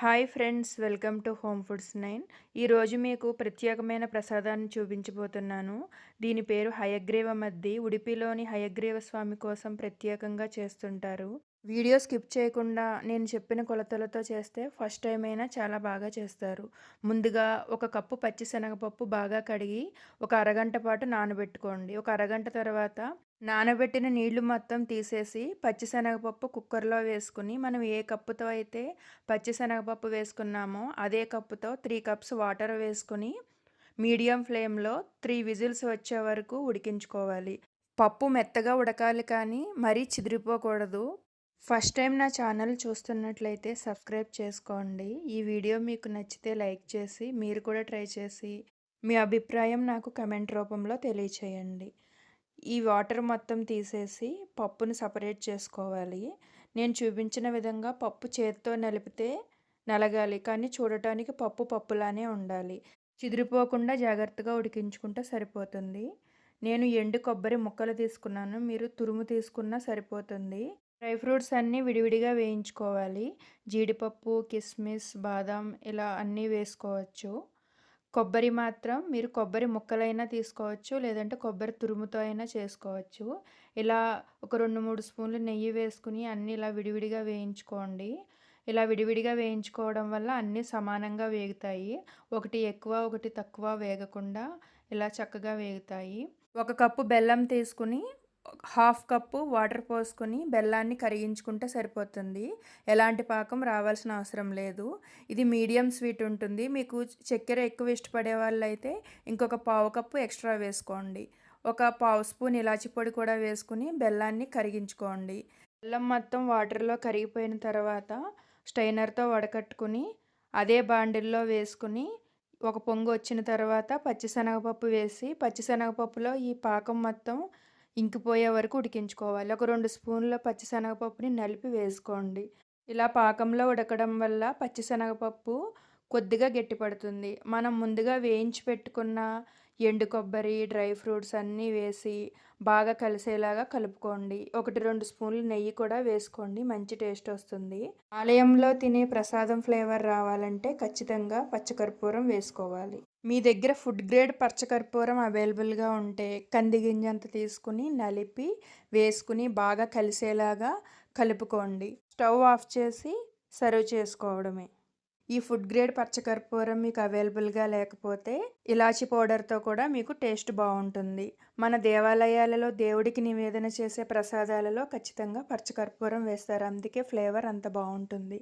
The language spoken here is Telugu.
Hi friends welcome to home foods nine. ఈరోజు మీకు ప్రత్యేకమైన ప్రసాదాన్ని చూపించబోతున్నాను. దీని పేరు హయగ్రీవ మద్ది. ఉడిపిలోని హయగ్రీవ స్వామి కోసం ప్రత్యేకంగా చేస్తుంటారు. వీడియో స్కిప్ చేయకుండా నేను చెప్పిన కొలతలతో చేస్తే ఫస్ట్ టైం అయినా చాలా బాగా చేస్తారు. ముందుగా ఒక కప్పు పచ్చిశనగపప్పు బాగా కడిగి ఒక అరగంట పాటు నానబెట్టుకోండి. ఒక అరగంట తర్వాత నానబెట్టిన నీళ్ళు మొత్తం తీసేసి పచ్చిశనగపప్పు కుక్కర్లో వేసుకుని మనం ఏ కప్పుతో అయితే పచ్చిశనగపప్పు వేసుకున్నామో అదే కప్పుతో త్రీ కప్స్ వాటర్ వేసుకుని మీడియం ఫ్లేమ్లో త్రీ విజిల్స్ వచ్చే వరకు ఉడికించుకోవాలి. పప్పు మెత్తగా ఉడకాలి కానీ మరీ చిదిరిపోకూడదు. ఫస్ట్ టైం నా ఛానల్ చూస్తున్నట్లయితే సబ్స్క్రైబ్ చేసుకోండి. ఈ వీడియో మీకు నచ్చితే లైక్ చేసి మీరు కూడా ట్రై చేసి మీ అభిప్రాయం నాకు కమెంట్ రూపంలో తెలియచేయండి. ఈ వాటర్ మొత్తం తీసేసి పప్పును సపరేట్ చేసుకోవాలి. నేను చూపించిన విధంగా పప్పు చేతితో నలిపితే నలగాలి కానీ చూడటానికి పప్పు పప్పులానే ఉండాలి. చిదిరిపోకుండా జాగ్రత్తగా ఉడికించుకుంటే సరిపోతుంది. నేను ఎండు కొబ్బరి ముక్కలు తీసుకున్నాను మీరు తురుము తీసుకున్నా సరిపోతుంది. డ్రై ఫ్రూట్స్ అన్నీ విడివిడిగా వేయించుకోవాలి. జీడిపప్పు కిస్మిస్ బాదం ఇలా అన్నీ వేసుకోవచ్చు. కొబ్బరి మాత్రం మీరు కొబ్బరి ముక్కలైనా తీసుకోవచ్చు లేదంటే కొబ్బరి తురుముతో అయినా చేసుకోవచ్చు. ఇలా ఒక రెండు మూడు స్పూన్లు నెయ్యి వేసుకుని అన్నీ ఇలా విడివిడిగా వేయించుకోండి. ఇలా విడివిడిగా వేయించుకోవడం వల్ల అన్నీ సమానంగా వేగుతాయి. ఒకటి ఎక్కువ ఒకటి తక్కువ వేగకుండా ఇలా చక్కగా వేగుతాయి. ఒక కప్పు బెల్లం తీసుకుని హాఫ్ కప్పు వాటర్ పోసుకొని బెల్లాన్ని కరిగించుకుంటే సరిపోతుంది. ఎలాంటి పాకం రావాల్సిన అవసరం లేదు. ఇది మీడియం స్వీట్ ఉంటుంది. మీకు చక్కెర ఎక్కువ ఇష్టపడే వాళ్ళైతే ఇంకొక పావు కప్పు ఎక్స్ట్రా వేసుకోండి. ఒక పావు స్పూన్ ఇలాచి పొడి కూడా వేసుకుని బెల్లాన్ని కరిగించుకోండి. బెల్లం మొత్తం వాటర్లో కరిగిపోయిన తర్వాత స్టైనర్తో వడకట్టుకుని అదే బాండిల్లో వేసుకుని ఒక పొంగు వచ్చిన తర్వాత పచ్చిశనగపప్పు వేసి పచ్చిశనగపప్పులో ఈ పాకం మొత్తం ఇంకిపోయే వరకు ఉడికించుకోవాలి. ఒక రెండు స్పూన్ల పచ్చిశనగపప్పుని నలిపి వేసుకోండి. ఇలా పాకంలో ఉడకడం వల్ల పచ్చిశనగపప్పు కొద్దిగా గట్టిపడుతుంది. మనం ముందుగా వేయించి పెట్టుకున్న ఎండు కొబ్బరి డ్రై ఫ్రూట్స్ అన్నీ వేసి బాగా కలిసేలాగా కలుపుకోండి. ఒకటి రెండు స్పూన్లు నెయ్యి కూడా వేసుకోండి. మంచి టేస్ట్ వస్తుంది. ఆలయంలో తినే ప్రసాదం ఫ్లేవర్ రావాలంటే ఖచ్చితంగా పచ్చకర్పూరం వేసుకోవాలి. మీ దగ్గర ఫుడ్ గ్రేడ్ పచ్చకర్పూరం అవైలబుల్గా ఉంటే కంది గింజంత తీసుకుని నలిపి వేసుకుని బాగా కలిసేలాగా కలుపుకోండి. స్టవ్ ఆఫ్ చేసి సర్వ్ చేసుకోవడమే. ఈ ఫుడ్ గ్రేడ్ పచ్చకర్పూరం మీకు అవైలబుల్గా లేకపోతే ఇలాచి పౌడర్తో కూడా మీకు టేస్ట్ బాగుంటుంది. మన దేవాలయాలలో దేవుడికి నివేదన చేసే ప్రసాదాలలో ఖచ్చితంగా పచ్చకర్పూరం వేస్తారు. అందుకే ఫ్లేవర్ అంత బాగుంటుంది.